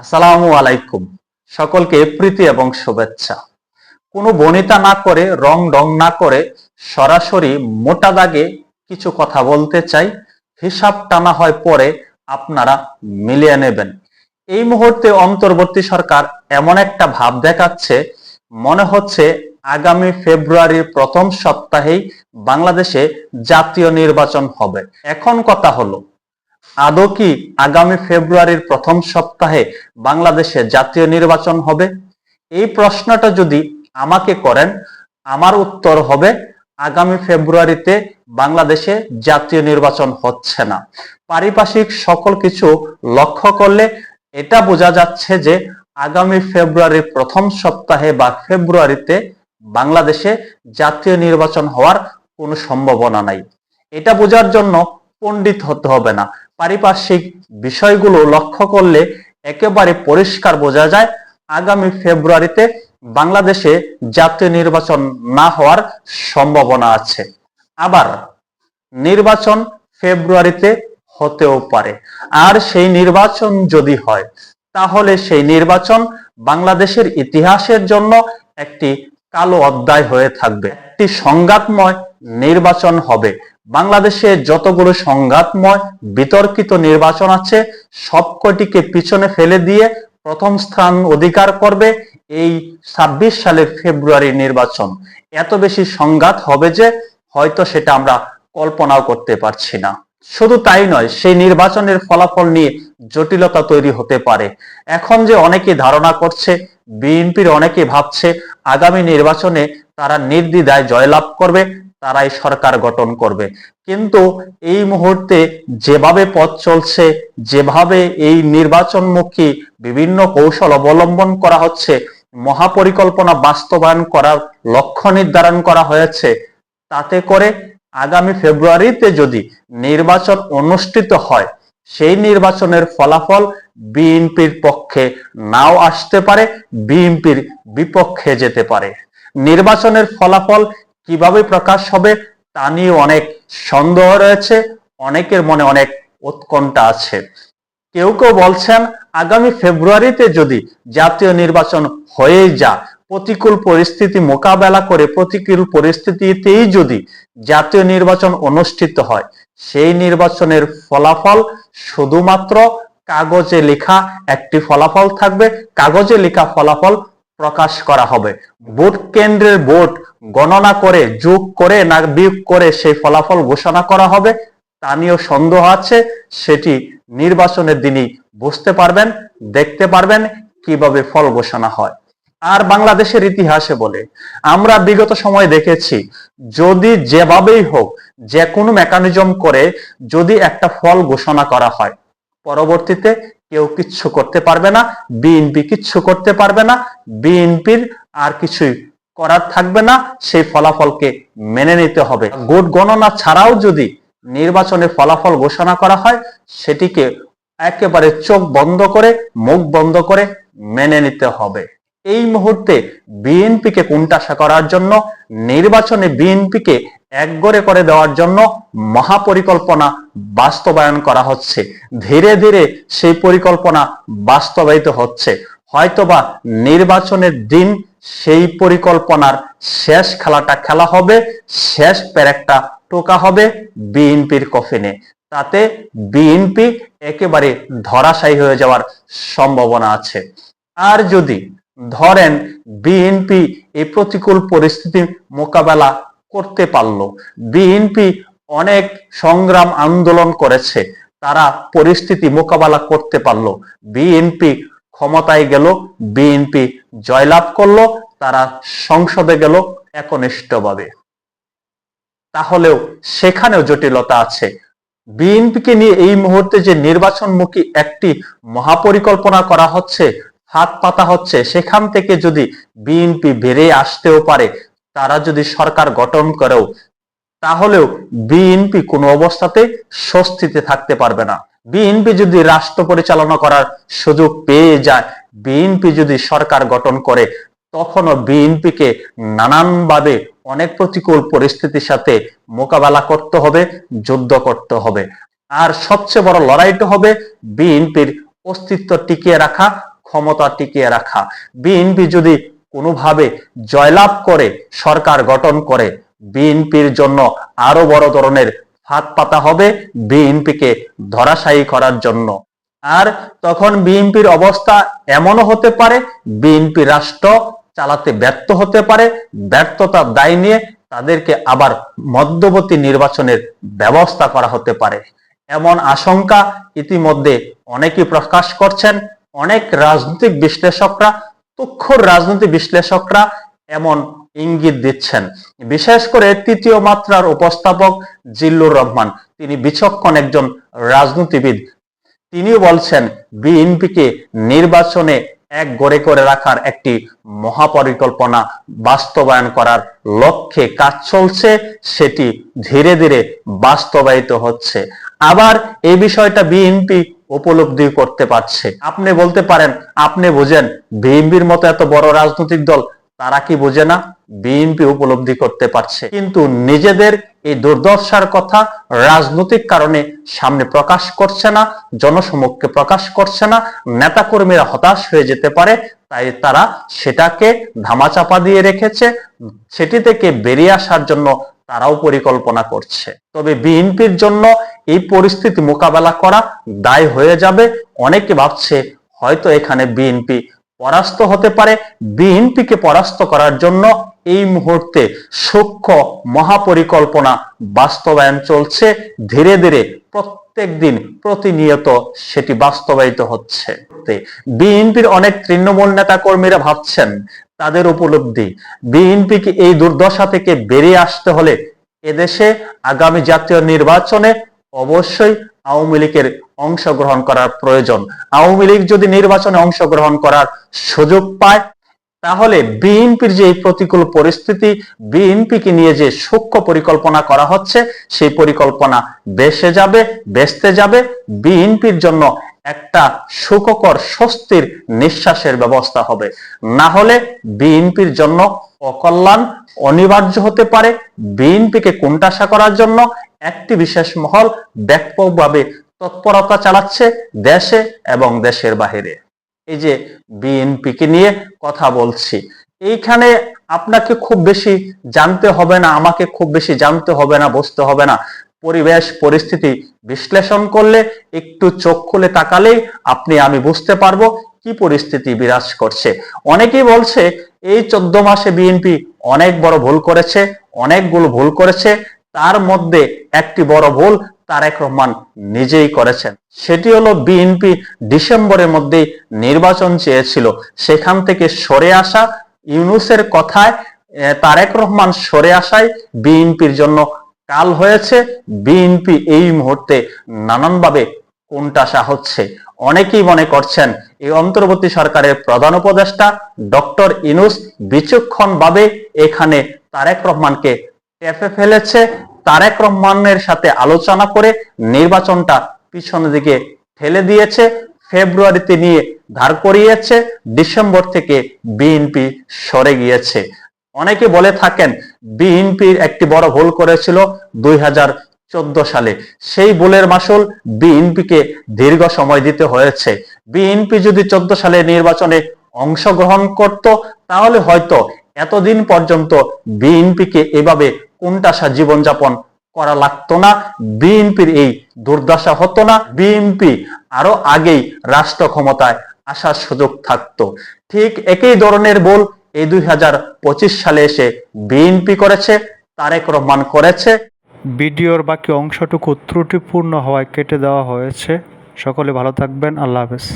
আসসালামু আলাইকুম। সকলকে প্রীতি এবং শুভেচ্ছা। কোনো বনিতা না করে, রং ডং না করে সরাসরি মোটা দাগে কিছু কথা বলতে চাই, হিসাব টানা হয় পরে আপনারা মিলিয়ে নেবেন। এই মুহূর্তে অন্তর্বর্তী সরকার এমন একটা ভাব দেখাচ্ছে, মনে হচ্ছে আগামী ফেব্রুয়ারির প্রথম সপ্তাহেই বাংলাদেশে জাতীয় নির্বাচন হবে। এখন কথা হলো আদৌ কি আগামী ফেব্রুয়ারির প্রথম সপ্তাহে বাংলাদেশে জাতীয় নির্বাচন হবে? এই প্রশ্নটা যদি আমাকে করেন, আমার উত্তর হবে আগামী ফেব্রুয়ারিতে বাংলাদেশে জাতীয় নির্বাচন হচ্ছে না। পারিপার্শ্বিক সকল কিছু লক্ষ্য করলে এটা বোঝা যাচ্ছে যে আগামী ফেব্রুয়ারির প্রথম সপ্তাহে বা ফেব্রুয়ারিতে বাংলাদেশে জাতীয় নির্বাচন হওয়ার কোনো সম্ভাবনা নাই। এটা বোঝার জন্য পণ্ডিত হতে হবে না। পারিপার্শ্বিক বিষয়গুলো লক্ষ্য করলে একেবারে পরিষ্কার বোঝা যায় আগামী ফেব্রুয়ারিতে বাংলাদেশে জাতীয় নির্বাচন না হওয়ার সম্ভাবনা আছে। আবার নির্বাচন ফেব্রুয়ারিতে হতেও পারে। আর সেই নির্বাচন যদি হয়, তাহলে সেই নির্বাচন বাংলাদেশের ইতিহাসের জন্য একটি কালো অধ্যায় হয়ে থাকবে। একটি সংঘাতময় নির্বাচন হবে। বাংলাদেশে যতগুলো সংঘাতময় বিতর্কিত নির্বাচন আছে, সবকটিকে পিছনে ফেলে দিয়ে প্রথম স্থান অধিকার করবে এই ছাব্বিশ সালের ফেব্রুয়ারি নির্বাচন। এত বেশি সংঘাত হবে যে হয়তো সেটা আমরা কল্পনাও করতে পারছি না। শুধু তাই নয়, সেই নির্বাচনের ফলাফল নিয়ে জটিলতা তৈরি হতে পারে। এখন যে অনেকে ধারণা করছে, বিএনপির অনেকে ভাবছে, আগামী নির্বাচনে তারা নির্দ্বিধায় জয়লাভ করবে তারাই সরকার গঠন করবে। কিন্তু এই মুহূর্তে যেভাবে পথ চলছে, যেভাবে এই নির্বাচনমুখী বিভিন্ন কৌশল অবলম্বন করা হচ্ছে, মহাপরিকল্পনা বাস্তবায়ন করার লক্ষ্য নির্ধারণ করা হয়েছে, তাতে করে আগামী ফেব্রুয়ারিতে যদি নির্বাচন অনুষ্ঠিত হয়, সেই নির্বাচনের ফলাফল বিএনপির পক্ষে নাও আসতে পারে, বিএনপির বিপক্ষে যেতে পারে। নির্বাচনের ফলাফল কীভাবে প্রকাশ হবে তা নিয়ে অনেক সন্দেহ রয়েছে, অনেকের মনে অনেক উৎকণ্ঠা আছে। কেউ কেউ বলছেন, আগামী ফেব্রুয়ারিতে যদি জাতীয় নির্বাচন হয়ে যা প্রতিকূল পরিস্থিতি মোকাবেলা করে প্রতিকূল পরিস্থিতিতেই যদি জাতীয় নির্বাচন অনুষ্ঠিত হয়, সেই নির্বাচনের ফলাফল শুধুমাত্র কাগজে লেখা একটি ফলাফল থাকবে। কাগজে লেখা ফলাফল প্রকাশ করা হবে। ভোট কেন্দ্রের ভোট গণনা করে, যোগ করে না বিয়োগ করে সেই ফলাফল ঘোষণা করা হবে। তা নিয়েও সন্দেহ আছে। সেটি নির্বাচনের দিনই বুঝতে পারবেন, দেখতে পারবেন কীভাবে ফল ঘোষণা হয়। আর বাংলাদেশের ইতিহাসে বলে, আমরা বিগত সময় দেখেছি, যদি যেভাবেই হোক, যে কোনো মেকানিজম করে যদি একটা ফল ঘোষণা করা হয় পরবর্তীতে কেউ কিচ্ছু করতে পারবে না বিএনপি কিচ্ছু করতে পারবে না বিএনপির আর কিছুই করার থাকবে না, সেই ফলাফলকে মেনে নিতে হবে। ভোট গণনা ছাড়াও যদি নির্বাচনে ফলাফল ঘোষণা করা হয়, সেটিকে একেবারে চোখ বন্ধ করে, মুখ বন্ধ করে মেনে নিতে হবে। এই মুহূর্তে বিএনপিকে কোনটাশা করার জন্য, নির্বাচনে বিএনপিকে একগরে করে দেওয়ার জন্য মহাপরিকল্পনা বাস্তবায়ন করা হচ্ছে। ধীরে ধীরে সেই পরিকল্পনা বাস্তবায়িত হচ্ছে। হয়তোবা নির্বাচনের দিন সেই পরিকল্পনার শেষ খেলাটা খেলা হবে, শেষ প্যারেকটা টোকা হবে বিএনপির কফিনে। তাতে বিএনপি একেবারে ধরাশায়ী হয়ে যাওয়ার সম্ভাবনা আছে। আর যদি ধরেন বিএনপি এই প্রতিকূল পরিস্থিতি মোকাবেলা করতে পারল। বিএনপি অনেক সংগ্রাম আন্দোলন করেছে, তারা পরিস্থিতি মোকাবেলা করতে পারল। বিএনপি ক্ষমতায় গেল বিএনপি জয়লাভ করল, তারা সংসদে গেল একনিষ্ঠভাবে। তাহলেও সেখানেও জটিলতা আছে। বিএনপিকে নিয়ে এই মুহূর্তে যে নির্বাচনমুখী একটি মহাপরিকল্পনা করা হচ্ছে হাত পাতা হচ্ছে, সেখান থেকে যদি বিএনপি বেরিয়ে আসতেও পারে, তারা যদি সরকার গঠন করেও, তাহলেও বিএনপি কোনো অবস্থাতে স্বস্তিতে থাকতে পারবে না। বিএনপি যদি রাষ্ট্র পরিচালনা করার সুযোগ পেয়ে যায়, বিএনপি যদি সরকার গঠন করে, তখনও বিএনপিকে নানানভাবে অনেক প্রতিকূল পরিস্থিতির সাথে মোকাবেলা করতে হবে, যুদ্ধ করতে হবে। আর সবচেয়ে বড় লড়াইটা হবে বিএনপির অস্তিত্ব টিকিয়ে রাখা ক্ষমতা টিকিয়ে রাখা। বিএনপি যদি কোনোভাবে জয়লাভ করে, সরকার গঠন করে বিএনপির জন্য আরও বড় ধরনের হাত পাতা হবে বিএনপিকে ধরাশায়ী করার জন্য। আর তখন বিএনপির অবস্থা এমনও হতে পারে বিএনপি রাষ্ট্র চালাতে ব্যর্থ হতে পারে, ব্যর্থতার দায় নিয়ে তাদেরকে আবার মধ্যবর্তী নির্বাচনের ব্যবস্থা করা হতে পারে। এমন আশঙ্কা ইতিমধ্যে অনেকেই প্রকাশ করছেন। অনেক রাজনৈতিক বিশ্লেষকরা তুক্ষর রাজনৈতিক বিশ্লেষকরা এমন ইঙ্গিত দিচ্ছেন। বিশেষ করে তৃতীয় মাত্রার উপস্থাপক জিল্লুর রহমান, তিনি বিচক্ষণ একজন রাজনীতিবিদ। তিনি বলছেন, বিএনপিকে নির্বাচনে এক গড়ে করে রাখার একটি মহাপরিকল্পনা বাস্তবায়ন করার লক্ষ্যে কাজ চলছে, সেটি ধীরে ধীরে বাস্তবায়িত হচ্ছে। আবার এই বিষয়টা বিএনপি উপলব্ধি করতে পারছে। আপনি বলতে পারেন, আপনি বুঝেন, বিএনপির মতো এত বড় রাজনৈতিক দল, তারা কি বোঝে না? বিএনপি উপলব্ধি করতে পারছে। কিন্তু নিজেদের এই দুর্দশার কথা রাজনৈতিক কারণে সামনে প্রকাশ করছে না, জনসমক্ষে প্রকাশ করছে না, নেতাকর্মীরা হতাশ হয়ে যেতে পারে, তাই তারা সেটাকে ধামাচাপা দিয়ে রেখেছে। সেটি থেকে বেরিয়ে আসার জন্য তারাও পরিকল্পনা করছে। তবে বিএনপির জন্য এই পরিস্থিতি মোকাবেলা করা দায় হয়ে যাবে। অনেকে ভাবছে হয়তো এখানে বিএনপি পরাস্ত হতে পারে। বিএনপিকে পরাস্ত করার জন্য এই মুহূর্তে সূক্ষ্ম মহাপরিকল্পনা বাস্তবায়ন চলছে। ধীরে ধীরে প্রত্যেক দিন প্রতিনিয়ত সেটি বাস্তবায়িত হচ্ছে। বিএনপির অনেক তৃণমূল নেতা কর্মীরা ভাবছেন তাদের উপলব্ধি। বিএনপিকে এই দুর্দশা থেকে বেরিয়ে আসতে হলে এদেশে আগামী জাতীয় নির্বাচনে অবশ্যই আওয়ামী লীগের অংশগ্রহণ করার প্রয়োজন। আওয়ামী লীগ যদি নির্বাচনে অংশগ্রহণ করার সুযোগ পায়, তাহলে বিএনপির যে প্রতিকূল পরিস্থিতি, বিএনপিকে নিয়ে যে সূক্ষ্ম পরিকল্পনা করা হচ্ছে, সেই পরিকল্পনা বেসে যাবে, বেসতে যাবে। বিএনপির জন্য একটা সুখকর স্বস্তির নিঃশ্বাসের ব্যবস্থা হবে। না হলে বিএনপির জন্য অকল্যাণ অনিবার্য হতে পারে। বিএনপিকে কোণঠাসা করার জন্য একটি বিশেষ মহল ব্যাপকভাবে তৎপরতা চালাচ্ছে দেশে এবং দেশের বাহিরে। এই যে বিএনপিকে নিয়ে কথা বলছি, এইখানে আপনাকে খুব বেশি জানতে হবে না, আমাকে খুব বেশি জানতে হবে না, বুঝতে হবে না। পরিবেশ, পরিস্থিতি বিশ্লেষণ করলে, একটু চোখ খুলে তাকালেই আপনি, আমি বুঝতে পারব কি পরিস্থিতি বিরাজ করছে। অনেকেই বলছে, এই চোদ্দ মাসে বিএনপি অনেক বড় ভুল করেছে, অনেকগুলো ভুল করেছে, তার মধ্যে একটি বড় ভুল তারেক রহমান নিজেই করেছেন। সেটি হলো বিএনপি ডিসেম্বরের মধ্যে নির্বাচন চেয়েছিল। সেখান থেকে সরে আসা, ইউনুসের কথায় তারেক রহমান সরে আসায় বিএনপির জন্য কাল হয়েছে বিএনপি এই মুহূর্তে নানানভাবে কোনটাসা হচ্ছে। অনেকেই মনে করছেন, এই অন্তর্বর্তী সরকারের প্রধান উপদেষ্টা ডক্টর ইনুস বিচক্ষণ ভাবে এখানে তারেক রহমানকে টেপে ফেলেছে। তারেক রহমানের সাথে আলোচনা করে নির্বাচনটা পিছনের দিকে ঠেলে দিয়েছে। ফেব্রুয়ারিতে নিয়ে ধার করিয়েছে। ডিসেম্বর থেকে বিএনপি সরে গিয়েছে। অনেকে বলে থাকেন বিএনপির একটি বড় ভুল করেছিল দুই চোদ্দ সালে। সেই ভুলের মাসুল বিএনপিকে দীর্ঘ সময় দিতে হয়েছে। বিএনপি যদি চোদ্দ সালে নির্বাচনে অংশগ্রহণ করত, তাহলে হয়তো এতদিন পর্যন্ত বিএনপিকে এভাবে কোনটাসা জীবনযাপন করা লাগতো না। বিএনপির এই দুর্দশা হতো না। বিএনপি আরও আগেই রাষ্ট্র ক্ষমতায় আসার সুযোগ থাকতো। ঠিক একই ধরনের বল এই দুই হাজার পঁচিশ সালে এসে বিএনপি করেছে, তারেক রহমান করেছে। ভিডিওর বাকি অংশটুকু ত্রুটিপূর্ণ হওয়ায় কেটে দেওয়া হয়েছে। সকলে ভালো থাকবেন, আল্লাহ হাফেজ।